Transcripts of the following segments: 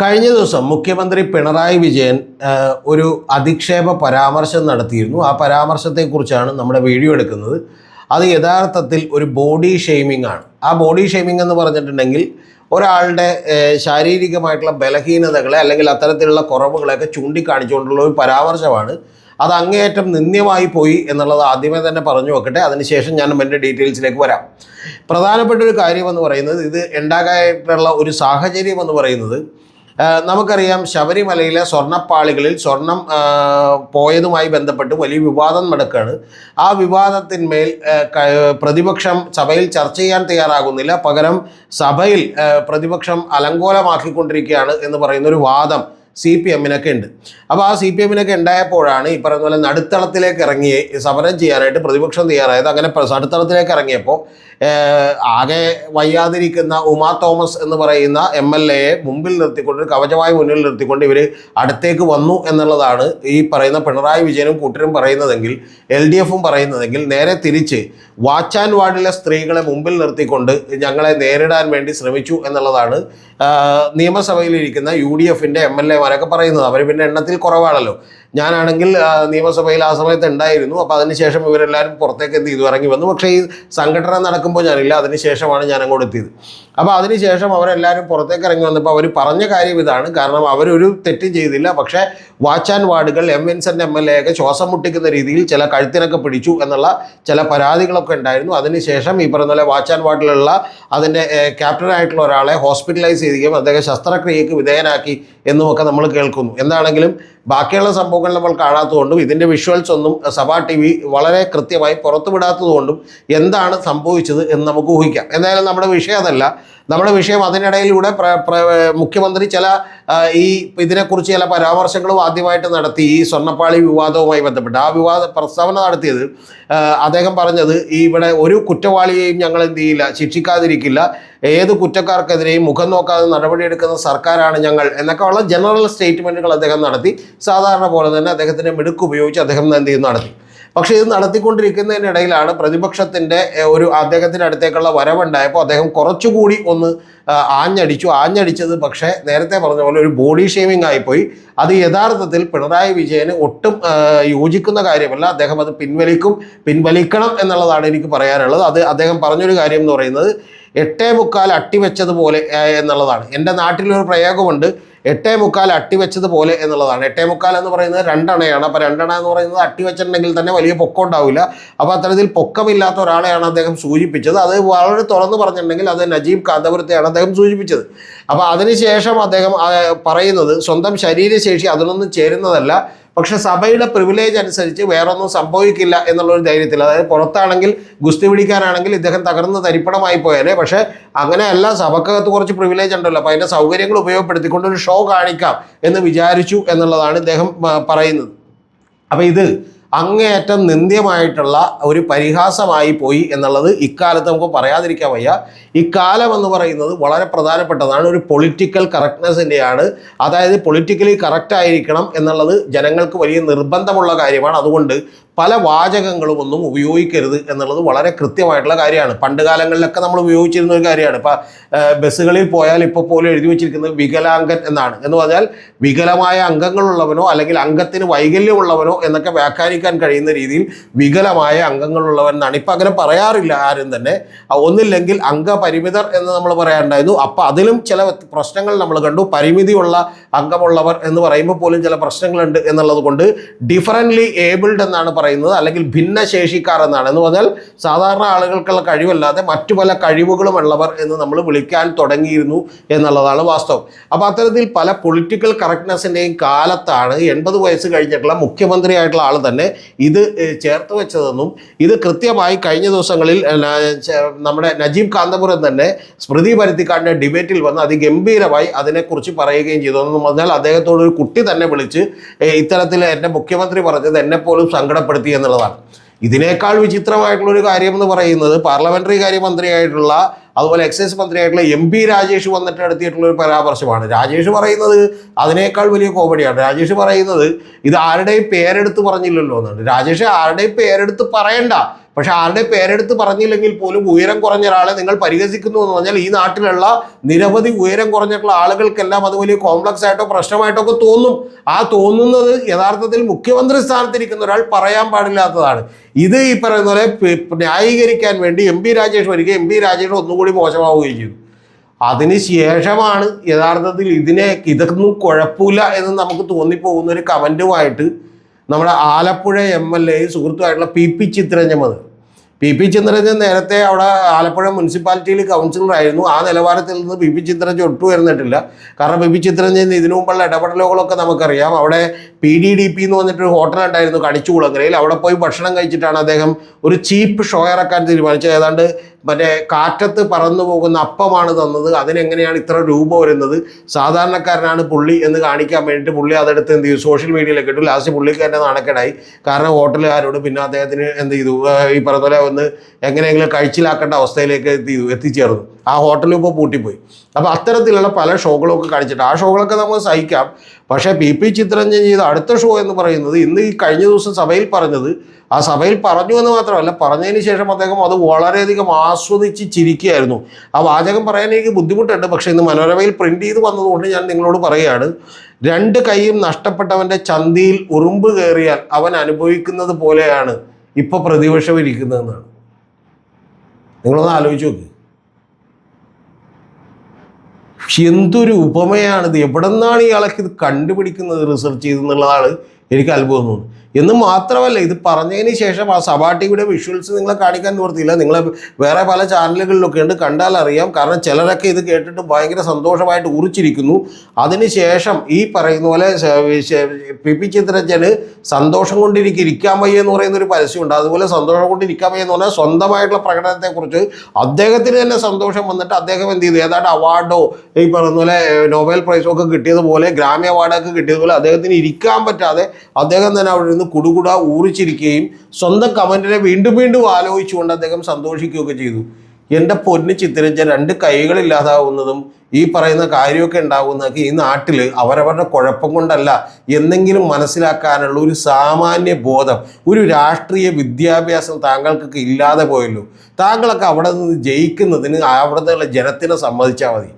കഴിഞ്ഞ ദിവസം മുഖ്യമന്ത്രി പിണറായി വിജയൻ ഒരു അധിക്ഷേപ പരാമർശം നടത്തിയിരുന്നു. ആ പരാമർശത്തെക്കുറിച്ചാണ് നമ്മുടെ വീഡിയോ എടുക്കുന്നത്. അത് യഥാർത്ഥത്തിൽ ഒരു ബോഡി ഷെയ്മിംഗ് ആണ്. ആ ബോഡി ഷെയ്മിംഗ് എന്ന് പറഞ്ഞിട്ടുണ്ടെങ്കിൽ ഒരാളുടെ ശാരീരികമായിട്ടുള്ള ബലഹീനതകളെ അല്ലെങ്കിൽ അത്തരത്തിലുള്ള കുറവുകളെയൊക്കെ ചൂണ്ടിക്കാണിച്ചുകൊണ്ടുള്ള ഒരു പരാമർശമാണ്. അത് അങ്ങേയറ്റം നിന്ദ്യമായി പോയി എന്നുള്ളത് ആദ്യമേ തന്നെ പറഞ്ഞു വെക്കട്ടെ. അതിനുശേഷം ഞാൻ എന്റെ ഡീറ്റെയിൽസിലേക്ക് വരാം. പ്രധാനപ്പെട്ട ഒരു കാര്യം എന്ന് പറയുന്നത് ഇത് ഉണ്ടാകായിട്ടുള്ള ഒരു സാഹചര്യം എന്ന് പറയുന്നത് നമുക്കറിയാം ശബരിമലയിലെ സ്വർണപ്പാളികളിൽ സ്വർണം പോയതുമായി ബന്ധപ്പെട്ട് വലിയ വിവാദം നടക്കുകയാണ്. ആ വിവാദത്തിന്മേൽ പ്രതിപക്ഷം സഭയിൽ ചർച്ച ചെയ്യാൻ തയ്യാറാകുന്നില്ല. പകരം സഭയിൽ പ്രതിപക്ഷം അലങ്കോലമാക്കിക്കൊണ്ടിരിക്കുകയാണ് എന്ന് പറയുന്ന ഒരു വാദം സി പി എമ്മിനൊക്കെ ഉണ്ട്. അപ്പോൾ ആ സി പി എമ്മിനൊക്കെ ഉണ്ടായപ്പോഴാണ് ഈ പറയുന്ന പോലെ നടുത്തളത്തിലേക്ക് ഇറങ്ങി സമരം ചെയ്യാനായിട്ട് പ്രതിപക്ഷം തയ്യാറായത്. അങ്ങനെ നടുത്തളത്തിലേക്ക് ഇറങ്ങിയപ്പോൾ ആകെ വയ്യാതിരിക്കുന്ന ഉമാ തോമസ് എന്ന് പറയുന്ന എം എൽ എയെ മുമ്പിൽ നിർത്തിക്കൊണ്ട് കവചമായി മുന്നിൽ നിർത്തിക്കൊണ്ട് ഇവർ അടുത്തേക്ക് വന്നു എന്നുള്ളതാണ് ഈ പറയുന്ന പിണറായി വിജയനും കൂട്ടരും പറയുന്നതെങ്കിൽ എൽ ഡി എഫും പറയുന്നതെങ്കിൽ നേരെ തിരിച്ച് വാച്ച് ആൻഡ് വാർഡിലെ സ്ത്രീകളെ മുമ്പിൽ നിർത്തിക്കൊണ്ട് ഞങ്ങളെ നേരിടാൻ വേണ്ടി ശ്രമിച്ചു എന്നുള്ളതാണ് നിയമസഭയിലിരിക്കുന്ന യു ഡി എഫിന്റെ എം എൽ എമാരൊക്കെ പറയുന്നത്. അവർ പിന്നെ എണ്ണത്തിൽ കുറവാണല്ലോ. ഞാനാണെങ്കിൽ നിയമസഭയിൽ ആ സമയത്ത് ഉണ്ടായിരുന്നു. അപ്പോൾ അതിനുശേഷം ഇവരെല്ലാവരും പുറത്തേക്ക് എന്ത് ചെയ്തു? ഇറങ്ങി വന്നു. പക്ഷേ ഈ സംഘടന നടക്കുമ്പോൾ ഞാനില്ല. അതിനുശേഷമാണ് ഞാൻ അങ്ങോട്ട് എത്തിയത്. അപ്പോൾ അതിനുശേഷം അവരെല്ലാവരും പുറത്തേക്ക് ഇറങ്ങി വന്നപ്പോൾ അവർ പറഞ്ഞ കാര്യം ഇതാണ്. കാരണം അവരൊരു തെറ്റും ചെയ്തില്ല. പക്ഷേ വാച്ച് ആൻഡ് വാർഡുകൾ M Vincent M L A ഒക്കെ ശ്വാസം മുട്ടിക്കുന്ന രീതിയിൽ ചില കഴുത്തിനൊക്കെ പിടിച്ചു എന്നുള്ള ചില പരാതികളൊക്കെ ഉണ്ടായിരുന്നു. അതിനുശേഷം ഈ പറഞ്ഞ പോലെ വാച്ച് ആൻഡ് വാർഡിലുള്ള അതിന്റെ ക്യാപ്റ്റനായിട്ടുള്ള ഒരാളെ ഹോസ്പിറ്റലൈസ് ചെയ്യുകയും അദ്ദേഹം ശസ്ത്രക്രിയക്ക് വിധേയനാക്കി എന്നുമൊക്കെ നമ്മൾ കേൾക്കുന്നു. എന്താണെങ്കിലും ബാക്കിയുള്ള സംഭവങ്ങൾ നമ്മൾ കാണാത്തതുകൊണ്ടും ഇതിന്റെ വിഷ്വൽസ് ഒന്നും സഭാ ടി വി വളരെ കൃത്യമായി പുറത്തുവിടാത്തതുകൊണ്ടും എന്താണ് സംഭവിച്ചത് എന്ന് നമുക്ക് ഊഹിക്കാം. എന്തായാലും നമ്മുടെ വിഷയം അതല്ല. നമ്മുടെ വിഷയം അതിനിടയിലൂടെ മുഖ്യമന്ത്രി ചില ഈ ഇതിനെക്കുറിച്ച് ചില പരാമർശങ്ങളും ആദ്യമായിട്ട് നടത്തി ഈ സ്വർണപ്പാളി വിവാദവുമായി ബന്ധപ്പെട്ട്. ആ വിവാദ പ്രസ്താവന നടത്തിയത് അദ്ദേഹം പറഞ്ഞത് ഇവിടെ ഒരു കുറ്റവാളിയെയും ഞങ്ങൾ എന്ത് ചെയ്യില്ല ശിക്ഷിക്കാതിരിക്കില്ല. ഏത് കുറ്റക്കാർക്കെതിരെയും മുഖം നോക്കാതെ നടപടിയെടുക്കുന്ന സർക്കാരാണ് ഞങ്ങൾ എന്നൊക്കെയുള്ള ജനറൽ സ്റ്റേറ്റ്മെന്റുകൾ അദ്ദേഹം നടത്തി. സാധാരണ പോലെ തന്നെ അദ്ദേഹത്തിന്റെ മിടുക്ക് ഉപയോഗിച്ച് അദ്ദേഹം എന്ത് ചെയ്യുന്നു നടത്തി. പക്ഷേ ഇത് നടത്തിക്കൊണ്ടിരിക്കുന്നതിനിടയിലാണ് പ്രതിപക്ഷത്തിന്റെ ഒരു അദ്ദേഹത്തിന്റെ അടുത്തേക്കുള്ള വരവുണ്ടായപ്പോൾ അദ്ദേഹം കുറച്ചുകൂടി ഒന്ന് ആഞ്ഞടിച്ചു. ആഞ്ഞടിച്ചത് പക്ഷേ നേരത്തെ പറഞ്ഞ പോലെ ഒരു ബോഡി ഷേമിംഗ് ആയിപ്പോയി. അത് യഥാർത്ഥത്തിൽ പിണറായി വിജയന് ഒട്ടും യോജിക്കുന്ന കാര്യമല്ല. അദ്ദേഹം അത് പിൻവലിക്കും പിൻവലിക്കണം എന്നുള്ളതാണ് എനിക്ക് പറയാനുള്ളത്. അത് അദ്ദേഹം പറഞ്ഞൊരു കാര്യം എന്ന് പറയുന്നത് എട്ടേ മുക്കാൽ അട്ടിവെച്ചതുപോലെ എന്നുള്ളതാണ്. എന്റെ നാട്ടിലൊരു പ്രയോഗമുണ്ട്. എട്ടേ മുക്കാൽ അട്ടിവെച്ചതുപോലെ എന്നുള്ളതാണ്. എട്ടേ മുക്കാൽ എന്ന് പറയുന്നത് രണ്ടണയാണ് അപ്പോൾ രണ്ടണ എന്ന് പറയുന്നത് അട്ടിവെച്ചിട്ടുണ്ടെങ്കിൽ തന്നെ വലിയ പൊക്കം ഉണ്ടാവില്ല. അപ്പോൾ അത്തരത്തിൽ പൊക്കമില്ലാത്ത ഒരാളെയാണ് അദ്ദേഹം സൂചിപ്പിച്ചത്. അത് വളരെ തുറന്ന് പറഞ്ഞിട്ടുണ്ടെങ്കിൽ അത് നജീബ് കാന്തപുരത്തെയാണ് അദ്ദേഹം സൂചിപ്പിച്ചത്. അപ്പോൾ അതിനുശേഷം അദ്ദേഹം പറയുന്നത് സ്വന്തം ശരീരശേഷി അതിനൊന്നും ചേരുന്നതല്ല. പക്ഷെ സഭയുടെ പ്രിവിലേജ് അനുസരിച്ച് വേറൊന്നും സംഭവിക്കില്ല എന്നുള്ളൊരു ധൈര്യത്തിൽ അതായത് പുറത്താണെങ്കിൽ ഗുസ്തി പിടിക്കാനാണെങ്കിൽ ഇദ്ദേഹം തകർന്ന് തരിപ്പണമായി പോയാലേ പക്ഷേ അങ്ങനെയല്ല സഭക്കകത്ത് കുറച്ച് പ്രിവിലേജ് ഉണ്ടല്ലോ. അപ്പോൾ അതിന്റെ സൗകര്യങ്ങൾ ഉപയോഗപ്പെടുത്തിക്കൊണ്ട് ഒരു ഷോ കാണിക്കാം എന്ന് വിചാരിച്ചു എന്നുള്ളതാണ് ഇദ്ദേഹം പറയുന്നത്. അപ്പോൾ ഇത് അങ്ങേയറ്റം നിന്ദ്യമായിട്ടുള്ള ഒരു പരിഹാസമായി പോയി എന്നുള്ളത് ഇക്കാലത്ത് നമുക്ക് പറയാതിരിക്കാൻ വയ്യ. ഇക്കാലം എന്ന് പറയുന്നത് വളരെ പ്രധാനപ്പെട്ടതാണ്. ഒരു പൊളിറ്റിക്കൽ കറക്റ്റ്നെസ്സിന്റെയാണ് അതായത് പൊളിറ്റിക്കലി കറക്റ്റ് ആയിരിക്കണം എന്നുള്ളത് ജനങ്ങൾക്ക് വലിയ നിർബന്ധമുള്ള കാര്യമാണ്. അതുകൊണ്ട് പല വാചകങ്ങളും ഒന്നും ഉപയോഗിക്കരുത് എന്നുള്ളത് വളരെ കൃത്യമായിട്ടുള്ള കാര്യമാണ്. പണ്ട് കാലങ്ങളിലൊക്കെ നമ്മൾ ഉപയോഗിച്ചിരുന്ന ഒരു കാര്യമാണ്. ഇപ്പം ബസ്സുകളിൽ പോയാൽ ഇപ്പോൾ പോലും എഴുതി വെച്ചിരിക്കുന്നത് വികലാംഗൻ എന്നാണ്. എന്ന് പറഞ്ഞാൽ വികലമായ അംഗങ്ങളുള്ളവനോ അല്ലെങ്കിൽ അംഗത്തിന് വൈകല്യമുള്ളവനോ എന്നൊക്കെ വ്യാഖ്യാനിക്കാൻ കഴിയുന്ന രീതിയിൽ വികലമായ അംഗങ്ങളുള്ളവൻ എന്നാണ്. ഇപ്പം അങ്ങനെ പറയാറില്ല ആരും തന്നെ. ഒന്നില്ലെങ്കിൽ അംഗപരിമിതർ എന്ന് നമ്മൾ പറയാറുണ്ടായിരുന്നു. അപ്പം അതിലും ചില പ്രശ്നങ്ങൾ നമ്മൾ കണ്ടു. പരിമിതിയുള്ള അംഗമുള്ളവർ എന്ന് പറയുമ്പോൾ പോലും ചില പ്രശ്നങ്ങളുണ്ട് എന്നുള്ളത് കൊണ്ട് ഡിഫറന്റ്ലി ഏബിൾഡ് എന്നാണ് പറയുന്നത്. അല്ലെങ്കിൽ ഭിന്നശേഷിക്കാർ എന്നാണ്. എന്ന് പറഞ്ഞാൽ സാധാരണ ആളുകൾക്കുള്ള കഴിവല്ലാതെ മറ്റു പല കഴിവുകളുമുള്ളവർ എന്ന് നമ്മൾ വിളിക്കാൻ തുടങ്ങിയിരുന്നു എന്നുള്ളതാണ് വാസ്തവം. അപ്പോൾ അത്തരത്തിൽ പല പൊളിറ്റിക്കൽ കറക്റ്റ്നെസ്സിന്റെയും കാലത്താണ് എൺപത് വയസ്സ് കഴിഞ്ഞിട്ടുള്ള മുഖ്യമന്ത്രിയായിട്ടുള്ള ആൾ തന്നെ ഇത് ചേർത്ത് വെച്ചതെന്നും ഇത് കൃത്യമായി കഴിഞ്ഞ ദിവസങ്ങളിൽ നമ്മുടെ നജീബ് കാന്തപുരം തന്നെ സ്മൃതി പരുത്തിക്കാടിന്റെ ഡിബേറ്റിൽ വന്ന് അതിഗംഭീരമായി അതിനെക്കുറിച്ച് പറയുകയും ചെയ്തു എന്ന് പറഞ്ഞാൽ അദ്ദേഹത്തോട് ഒരു കുട്ടി തന്നെ വിളിച്ച് ഇത്തരത്തിൽ എന്റെ മുഖ്യമന്ത്രി പറഞ്ഞത് എന്നെപ്പോലും സങ്കടപ്പെടുത്തി എന്നുള്ളതാണ്. ഇതിനേക്കാൾ വിചിത്രമായിട്ടുള്ള ഒരു കാര്യം എന്ന് പറയുന്നത് പാർലമെന്ററി കാര്യമന്ത്രിയായിട്ടുള്ള അതുപോലെ എക്സൈസ് മന്ത്രിയായിട്ടുള്ള എം പി രാജേഷ് വന്നിട്ട് നടത്തിയിട്ടുള്ള ഒരു പരാമർശമാണ്. രാജേഷ് പറയുന്നത് അതിനേക്കാൾ വലിയ കോമഡിയാണ്. രാജേഷ് പറയുന്നത് ഇത് ആരുടെയും പേരെടുത്ത് പറഞ്ഞില്ലല്ലോ എന്നാണ് രാജേഷ് ആരുടെയും പേരെടുത്ത് പറയണ്ട. പക്ഷെ ആരുടെ പേരെടുത്ത് പറഞ്ഞില്ലെങ്കിൽ പോലും ഉയരം കുറഞ്ഞ ഒരാളെ നിങ്ങൾ പരിഹസിക്കുന്നു എന്ന് പറഞ്ഞാൽ ഈ നാട്ടിലുള്ള നിരവധി ഉയരം കുറഞ്ഞിട്ടുള്ള ആളുകൾക്കെല്ലാം അത് വലിയ കോംപ്ലക്സ് ആയിട്ടോ പ്രശ്നമായിട്ടോ ഒക്കെ തോന്നും. ആ തോന്നുന്നത് യഥാർത്ഥത്തിൽ മുഖ്യമന്ത്രി സ്ഥാനത്തിരിക്കുന്ന ഒരാൾ പറയാൻ പാടില്ലാത്തതാണ്. ഇത് ഈ പറയുന്ന പോലെ ന്യായീകരിക്കാൻ വേണ്ടി എം പി രാജേഷ് വരിക എം പി രാജേഷ് ഒന്നുകൂടി മോശമാവുകയും ചെയ്തു. അതിന് ശേഷമാണ് യഥാർത്ഥത്തിൽ ഇതിനെ ഇതൊന്നും കുഴപ്പമില്ല എന്ന് നമുക്ക് തോന്നിപ്പോകുന്ന ഒരു കമന്റുമായിട്ട് നമ്മുടെ ആലപ്പുഴ എം എൽ എ സുഹൃത്തുമായിട്ടുള്ള പി പി ചിത്രഞ്ജൻ വന്നത് പി പി ചിത്രഞ്ജൻ നേരത്തെ അവിടെ ആലപ്പുഴ മുനിസിപ്പാലിറ്റിയിൽ കൗൺസിലറായിരുന്നു ആ നിലവാരത്തിൽ നിന്ന് പി പി ചിത്രഞ്ജൻ ഒട്ടും വരുന്നിട്ടില്ല കാരണം പി പി ചിത്രഞ്ജൻ ഇതിനു മുമ്പുള്ള ഇടപെടലുകളൊക്കെ നമുക്കറിയാം. അവിടെ പി ഡി ഡി പി എന്ന് പറഞ്ഞിട്ടൊരു ഹോട്ടൽ ഉണ്ടായിരുന്നു കടിച്ചുകുളങ്ങരയിൽ അവിടെ പോയി ഭക്ഷണം കഴിച്ചിട്ടാണ് അദ്ദേഹം ഒരു ചീപ്പ് ഷോ ഇറക്കാൻ തീരുമാനിച്ചത്. ഏതാണ്ട് മറ്റേ കാറ്റത്ത് പറന്നു പോകുന്ന അപ്പമാണ് തന്നത്. അതിനെങ്ങനെയാണ് ഇത്ര രൂപ വരുന്നത്? സാധാരണക്കാരനാണ് പുള്ളി എന്ന് കാണിക്കാൻ വേണ്ടിയിട്ട് പുള്ളി അതെടുത്ത് എന്ത് ചെയ്തു? സോഷ്യൽ മീഡിയയിലേക്ക് ഇട്ടു. ലാസ്റ്റ് പുള്ളിക്ക് തന്നെ നാണക്കേടായി. കാരണം ഹോട്ടലുകാരോട് പിന്നെ അദ്ദേഹത്തിന് എന്ത് ചെയ്തു? ഈ പറഞ്ഞ പോലെ ഒന്ന് എങ്ങനെയെങ്കിലും കഴിച്ചിലാക്കേണ്ട അവസ്ഥയിലേക്ക് എത്തി എത്തിച്ചേർന്നു. ആ ഹോട്ടൽ ഇപ്പോൾ പൂട്ടിപ്പോയി. അപ്പോൾ അത്തരത്തിലുള്ള പല ഷോകളൊക്കെ കാണിച്ചിട്ട് ആ ഷോകളൊക്കെ നമുക്ക് സഹിക്കാം. പക്ഷേ പി പി ചിത്രഞ്ജൻ ചെയ്ത അടുത്ത ഷോ എന്ന് പറയുന്നത് ഇന്ന് ഈ കഴിഞ്ഞ ദിവസം സഭയിൽ പറഞ്ഞത് ആ സഭയിൽ പറഞ്ഞു എന്ന് മാത്രമല്ല പറഞ്ഞതിന് ശേഷം അദ്ദേഹം അത് വളരെയധികം ആസ്വദിച്ച് ചിരിക്കുകയായിരുന്നു. ആ വാചകം പറയാൻ എനിക്ക് ബുദ്ധിമുട്ടുണ്ട് പക്ഷേ ഇന്ന് മനോരമയിൽ പ്രിന്റ് ചെയ്ത് വന്നതുകൊണ്ട് ഞാൻ നിങ്ങളോട് പറയുകയാണ്. രണ്ട് കൈയും നഷ്ടപ്പെട്ടവന്റെ ചന്തിയിൽ ഉറുമ്പ് കയറിയാൽ അവൻ അനുഭവിക്കുന്നത് പോലെയാണ് ഇപ്പോൾ പ്രതിപക്ഷം ഇരിക്കുന്നതെന്നാണ് നിങ്ങളൊന്ന് ആലോചിച്ച് നോക്ക്. എന്തൊരു ഉപമയാണിത് എവിടെ നിന്നാണ് ഇയാളൊക്കെ ഇത് കണ്ടുപിടിക്കുന്നത് റിസർച്ച് ചെയ്തെന്നുള്ളതാണ് എനിക്ക് അത്ഭുതം തോന്നുന്നു എന്ന് മാത്രമല്ല ഇത് പറഞ്ഞതിന് ശേഷം ആ സഭാ വിഷ്വൽസ് നിങ്ങളെ കാണിക്കാൻ നിവർത്തിയില്ല നിങ്ങൾ വേറെ പല ചാനലുകളിലൊക്കെ ഉണ്ട് കണ്ടാൽ അറിയാം. കാരണം ചിലരൊക്കെ ഇത് കേട്ടിട്ട് ഭയങ്കര സന്തോഷമായിട്ട് ഉറിച്ചിരിക്കുന്നു. അതിനുശേഷം ഈ പറയുന്ന പോലെ പി പി ചിത്രജന് സന്തോഷം കൊണ്ടിരിക്കും ഇരിക്കാൻ വയ്യ എന്ന് പറയുന്ന ഒരു പരസ്യമുണ്ട്. അതുപോലെ സന്തോഷം കൊണ്ട് ഇരിക്കാൻ വയ്യ എന്ന് പറഞ്ഞാൽ സ്വന്തമായിട്ടുള്ള പ്രകടനത്തെക്കുറിച്ച് അദ്ദേഹത്തിന് തന്നെ സന്തോഷം വന്നിട്ട് അദ്ദേഹം എന്ത് ചെയ്തു? ഏതാണ്ട് അവാർഡോ ഈ പറയുന്ന പോലെ നോബൽ പ്രൈസോ ഒക്കെ കിട്ടിയതുപോലെ ഗ്രാമി അവാർഡൊക്കെ കിട്ടിയതുപോലെ അദ്ദേഹത്തിന് ഇരിക്കാൻ പറ്റാതെ അദ്ദേഹം തന്നെ അവിടെ നിന്ന് കുടുകുട ഊറിച്ചിരിക്കുകയും സ്വന്തം കമന്റിനെ വീണ്ടും വീണ്ടും ആലോചിച്ചുകൊണ്ട് അദ്ദേഹം സന്തോഷിക്കുകയൊക്കെ ചെയ്തു. എന്റെ പൊന്ന് ചിത്രിച്ച രണ്ട് കൈകളില്ലാതാവുന്നതും ഈ പറയുന്ന കാര്യമൊക്കെ ഉണ്ടാകുന്നതൊക്കെ ഈ നാട്ടിൽ അവരവരുടെ കുഴപ്പം കൊണ്ടല്ല എന്തെങ്കിലും മനസ്സിലാക്കാനുള്ള ഒരു സാമാന്യ ബോധം ഒരു രാഷ്ട്രീയ വിദ്യാഭ്യാസം താങ്കൾക്കൊക്കെ ഇല്ലാതെ പോയല്ലോ. താങ്കളൊക്കെ അവിടെ നിന്ന് ജയിക്കുന്നതിന് അവിടുത്തെ ജനത്തിനെ സമ്മതിച്ചാൽ മതി.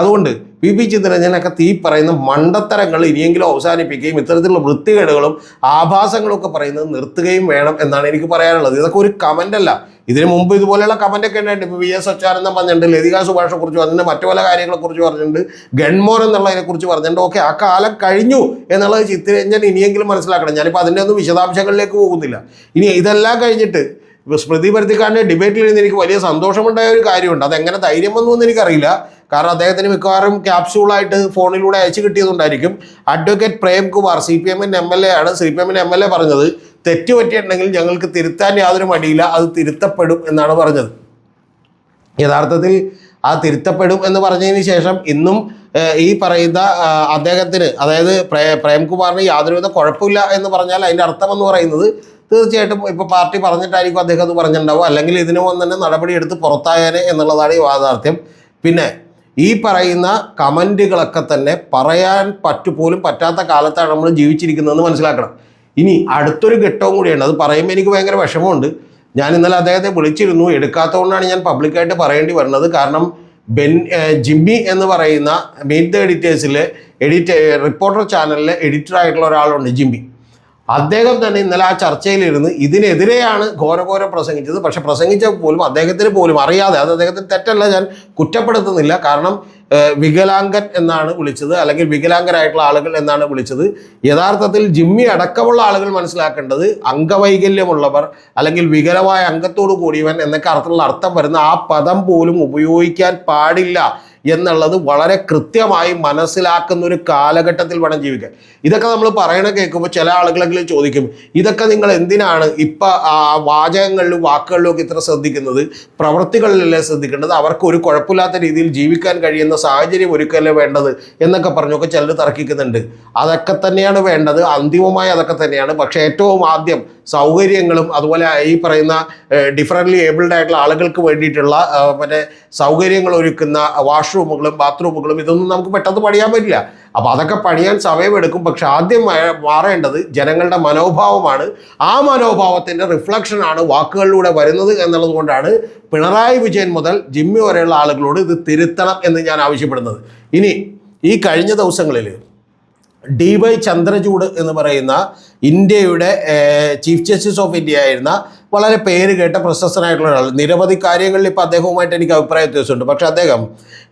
അതുകൊണ്ട് പി പി ചിത്രരഞ്ജനൊക്കെ തീ പറയുന്ന മണ്ടത്തരങ്ങൾ ഇനിയെങ്കിലും അവസാനിപ്പിക്കുകയും ഇത്തരത്തിലുള്ള വൃത്തികേടുകളും ആഭാസങ്ങളും ഒക്കെ പറയുന്നത് നിർത്തുകയും വേണം എന്നാണ് എനിക്ക് പറയാനുള്ളത്. ഇതൊക്കെ ഒരു കമന്റ് അല്ല. ഇതിനു മുമ്പ് ഇതുപോലെയുള്ള കമന്റ് ഒക്കെ ഉണ്ടായിട്ടുണ്ട്. ഇപ്പോൾ വി എസ് അച്യുതാനന്ദൻ പറഞ്ഞിട്ടുണ്ട് ലതിക സുഭാഷെ കുറിച്ച് പറഞ്ഞിട്ടുണ്ട് മറ്റു പല കാര്യങ്ങളെക്കുറിച്ച് പറഞ്ഞിട്ടുണ്ട് ഗൺമോർ എന്നുള്ളതിനെക്കുറിച്ച് പറഞ്ഞിട്ടുണ്ട്. ഓക്കെ ആ കാലം കഴിഞ്ഞു എന്നുള്ളത് ചിത്രരഞ്ജൻ ഇനിയെങ്കിലും മനസ്സിലാക്കണം. ഞാനിപ്പോൾ അതിന്റെ ഒന്നും വിശദാംശങ്ങളിലേക്ക് പോകുന്നില്ല. ഇനി ഇതെല്ലാം കഴിഞ്ഞിട്ട് ഇപ്പോൾ സ്മൃതി പരുത്തിക്കാരന്റെ ഡിബേറ്റിൽ ഇരുന്ന് എനിക്ക് വലിയ സന്തോഷമുണ്ടായ ഒരു കാര്യമുണ്ട്. അതെങ്ങനെ ധൈര്യം വന്നു എന്ന് എനിക്കറിയില്ല. കാരണം അദ്ദേഹത്തിന് മിക്കവാറും ക്യാപ്സ്യൂളായിട്ട് ഫോണിലൂടെ അയച്ചു കിട്ടിയതുകൊണ്ടായിരിക്കും അഡ്വക്കേറ്റ് പ്രേംകുമാർ സി പി എമ്മിന്റെ എം എൽ എ ആണ്. സി പി എമ്മിന്റെ എം എൽ എ പറഞ്ഞത് തെറ്റ് പറ്റിയിട്ടുണ്ടെങ്കിൽ ഞങ്ങൾക്ക് തിരുത്താൻ യാതൊരു മടിയില്ല അത് തിരുത്തപ്പെടും എന്നാണ് പറഞ്ഞത്. യഥാർത്ഥത്തിൽ ആ തിരുത്തപ്പെടും എന്ന് പറഞ്ഞതിന് ശേഷം ഇന്നും ഈ പറയുന്ന അദ്ദേഹത്തിന് അതായത് പ്രേ പ്രേംകുമാറിന് യാതൊരുവിധ കുഴപ്പമില്ല എന്ന് പറഞ്ഞാൽ അതിന്റെ അർത്ഥം എന്ന് പറയുന്നത് തീർച്ചയായിട്ടും ഇപ്പോൾ പാർട്ടി പറഞ്ഞിട്ടായിരിക്കും അദ്ദേഹം അത് പറഞ്ഞിട്ടുണ്ടാവും അല്ലെങ്കിൽ ഇതിനു മുമ്പ് തന്നെ നടപടിയെടുത്ത് പുറത്തായേനെ എന്നുള്ളതാണ് ഈ യാഥാർത്ഥ്യം. പിന്നെ ഈ പറയുന്ന കമന്റുകളൊക്കെ തന്നെ പറയാൻ പറ്റു പോലും പറ്റാത്ത കാലത്താണ് നമ്മൾ ജീവിച്ചിരിക്കുന്നതെന്ന് മനസ്സിലാക്കണം. ഇനി അടുത്തൊരു ഘട്ടവും കൂടിയാണ് അത് പറയുമ്പോൾ എനിക്ക് ഭയങ്കര വിഷമമുണ്ട്. ഞാൻ ഇന്നലെ അദ്ദേഹത്തെ വിളിച്ചിരുന്നു. എടുക്കാത്തതുകൊണ്ടാണ് ഞാൻ പബ്ലിക്കായിട്ട് പറയേണ്ടി വരുന്നത് കാരണം ബെൻ ജിമ്മി എന്ന് പറയുന്ന മീറ്റ് ദ എഡിറ്റേഴ്സിലെ എഡിറ്റ് റിപ്പോർട്ടർ ചാനലിലെ എഡിറ്റർ ആയിട്ടുള്ള ഒരാളുണ്ട് ജിമ്മി. അദ്ദേഹം തന്നെ ഇന്നലെ ആ ചർച്ചയിലിരുന്ന് ഇതിനെതിരെയാണ് ഘോരഘോരം പ്രസംഗിച്ചത്. പക്ഷെ പ്രസംഗിച്ച പോലും അദ്ദേഹത്തിന് പോലും അറിയാതെ അത് അദ്ദേഹത്തിന് തെറ്റല്ല ഞാൻ കുറ്റപ്പെടുത്തുന്നില്ല. കാരണം വികലാംഗൻ എന്നാണ് വിളിച്ചത് അല്ലെങ്കിൽ വികലാംഗരായിട്ടുള്ള ആളുകൾ എന്നാണ് വിളിച്ചത്. യഥാർത്ഥത്തിൽ ജിമ്മി അടക്കമുള്ള ആളുകൾ മനസ്സിലാക്കേണ്ടത് അംഗവൈകല്യമുള്ളവർ അല്ലെങ്കിൽ വികലമായ അംഗത്തോടു കൂടിയവൻ എന്നൊക്കെ അർത്ഥത്തിലുള്ള അർത്ഥം വരുന്ന ആ പദം പോലും ഉപയോഗിക്കാൻ പാടില്ല. എന്നുള്ളത് വളരെ കൃത്യമായി മനസ്സിലാക്കുന്ന ഒരു കാലഘട്ടത്തിൽ വേണം ജീവിക്കാൻ. ഇതൊക്കെ നമ്മൾ പറയണ കേൾക്കുമ്പോൾ ചില ആളുകളെങ്കിലും ചോദിക്കും ഇതൊക്കെ നിങ്ങൾ എന്തിനാണ് ഇപ്പം വാചകങ്ങളിലും വാക്കുകളിലും ഒക്കെ ഇത്ര ശ്രദ്ധിക്കുന്നത്? പ്രവൃത്തികളിലല്ലേ ശ്രദ്ധിക്കേണ്ടത്? അവർക്ക് ഒരു കുഴപ്പമില്ലാത്ത രീതിയിൽ ജീവിക്കാൻ കഴിയുന്ന സാഹചര്യം ഒരുക്കല്ലേ വേണ്ടത്? എന്നൊക്കെ പറഞ്ഞൊക്കെ ചിലർ തർക്കിക്കുന്നുണ്ട്. അതൊക്കെ തന്നെയാണ് വേണ്ടത്. അന്തിമമായി അതൊക്കെ തന്നെയാണ്. പക്ഷേ ഏറ്റവും ആദ്യം സൗകര്യങ്ങളും അതുപോലെ ഈ പറയുന്ന ഡിഫറന്റ്ലി ഏബിൾഡ് ആയിട്ടുള്ള ആളുകൾക്ക് വേണ്ടിയിട്ടുള്ള മറ്റേ സൗകര്യങ്ങൾ ഒരുക്കുന്ന വാഷ്റൂമുകളും ബാത്റൂമുകളും ഇതൊന്നും നമുക്ക് പെട്ടെന്ന് പണിയാൻ പറ്റില്ല. അപ്പോൾ അതൊക്കെ പണിയാൻ സമയമെടുക്കും. പക്ഷെ ആദ്യം മാറേണ്ടത് ജനങ്ങളുടെ മനോഭാവമാണ്. ആ മനോഭാവത്തിന്റെ റിഫ്ലക്ഷനാണ് വാക്കുകളിലൂടെ വരുന്നത് എന്നുള്ളത് കൊണ്ടാണ് പിണറായി വിജയൻ മുതൽ ജിമ്മി വരെയുള്ള ആളുകളോട് ഇത് തിരുത്തണം എന്ന് ഞാൻ ആവശ്യപ്പെടുന്നത്. ഇനി ഈ കഴിഞ്ഞ ദിവസങ്ങളിൽ ഡി വൈ ചന്ദ്രചൂഡ് എന്ന് പറയുന്ന ഇന്ത്യയുടെ ചീഫ് ജസ്റ്റിസ് ഓഫ് ഇന്ത്യ ആയിരുന്ന വളരെ പേര് കേട്ട പ്രശസ്തനായിട്ടുള്ള ഒരാൾ. നിരവധി കാര്യങ്ങളിൽ ഇപ്പോൾ അദ്ദേഹവുമായിട്ട് എനിക്ക് അഭിപ്രായ വ്യത്യാസമുണ്ട്. പക്ഷേ അദ്ദേഹം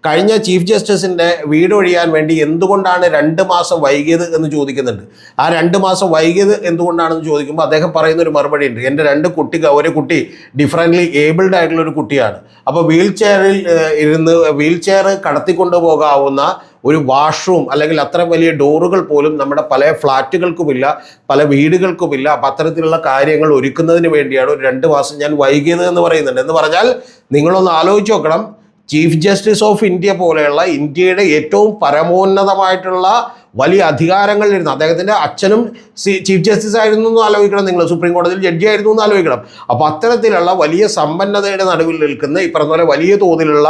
കഴിഞ്ഞ ചീഫ് ജസ്റ്റിസിന്റെ വീട് ഒഴിയാൻ വേണ്ടി എന്തുകൊണ്ടാണ് രണ്ട് മാസം വൈകിയത് എന്ന് ചോദിക്കുന്നുണ്ട്. ആ രണ്ട് മാസം വൈകിയത് എന്തുകൊണ്ടാണെന്ന് ചോദിക്കുമ്പോൾ അദ്ദേഹം പറയുന്ന ഒരു മറുപടി ഉണ്ട്. എന്റെ രണ്ട് കുട്ടി ഒരു കുട്ടി ഡിഫറന്റ്ലി ഏബിൾഡ് ആയിട്ടുള്ള ഒരു കുട്ടിയാണ്. അപ്പോൾ വീൽ ചെയറിൽ ഇരുന്ന് വീൽ ചെയർ കടത്തിക്കൊണ്ടുപോകാവുന്ന ഒരു വാഷ്റൂം അല്ലെങ്കിൽ അത്ര വലിയ ഡോറുകൾ പോലും നമ്മുടെ പല ഫ്ലാറ്റുകൾക്കുമില്ല പല വീടുകൾക്കുമില്ല അപ്പം അത്തരത്തിലുള്ള കാര്യങ്ങൾ ഒരുക്കുന്നതിന് വേണ്ടിയാണ് ഒരു രണ്ട് മാസം ഞാൻ വൈകിയത് എന്ന് പറയുന്നുണ്ട്. എന്ന് പറഞ്ഞാൽ നിങ്ങളൊന്ന് ആലോചിച്ച് നോക്കണം. ചീഫ് ജസ്റ്റിസ് ഓഫ് ഇന്ത്യ പോലെയുള്ള ഇന്ത്യയുടെ ഏറ്റവും പരമോന്നതമായിട്ടുള്ള വലിയ അധികാരങ്ങളിലിരുന്ന് അദ്ദേഹത്തിന്റെ അച്ഛനും ചീഫ് ജസ്റ്റിസ് ആയിരുന്നു എന്ന് ആലോചിക്കണം നിങ്ങൾ. സുപ്രീം കോടതിയിൽ ജഡ്ജി ആയിരുന്നു എന്ന് ആലോചിക്കണം. അപ്പോൾ അത്തരത്തിലുള്ള വലിയ സമ്പന്നതയുടെ നടുവിൽ നിൽക്കുന്ന ഈ പറഞ്ഞ പോലെ വലിയ തോതിലുള്ള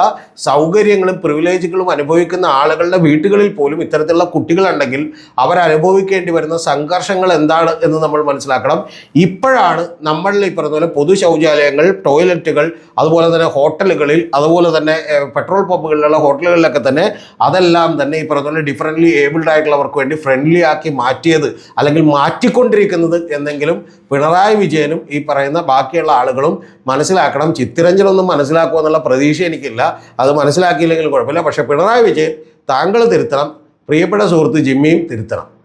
സൗകര്യങ്ങളും പ്രിവിലേജുകളും അനുഭവിക്കുന്ന ആളുകളുടെ വീട്ടുകളിൽ പോലും ഇത്തരത്തിലുള്ള കുട്ടികളുണ്ടെങ്കിൽ അവരനുഭവിക്കേണ്ടി വരുന്ന സംഘർഷങ്ങൾ എന്താണ് എന്ന് നമ്മൾ മനസ്സിലാക്കണം. ഇപ്പോഴാണ് നമ്മളിൽ ഈ പറഞ്ഞ പോലെ പൊതു ശൗചാലയങ്ങൾ ടോയ്ലറ്റുകൾ അതുപോലെ തന്നെ ഹോട്ടലുകളിൽ അതുപോലെ തന്നെ പെട്രോൾ പമ്പുകളിലുള്ള ഹോട്ടലുകളിലൊക്കെ തന്നെ അതെല്ലാം തന്നെ ഈ പറഞ്ഞ പോലെ ഡിഫറന്റ്ലി ഏബിൾഡ് ആയിട്ടുള്ളവർക്ക് വേണ്ടി ഫ്രണ്ട്ലി ആക്കി മാറ്റിയത് അല്ലെങ്കിൽ മാറ്റിക്കൊണ്ടിരിക്കുന്നത് എന്നെങ്കിലും പിണറായി വിജയനും ഈ പറയുന്ന ബാക്കിയുള്ള ആളുകളും മനസ്സിലാക്കണം. ചിത്തിരഞ്ജനൊന്നും മനസ്സിലാക്കുക എന്നുള്ള പ്രതീക്ഷ എനിക്കില്ല. അത് മനസ്സിലാക്കിയില്ലെങ്കിലും കുഴപ്പമില്ല. പക്ഷേ പിണറായി വിജയൻ താങ്കൾ തിരുത്തണം. പ്രിയപ്പെട്ട സുഹൃത്ത് ജിമ്മിയും തിരുത്തണം.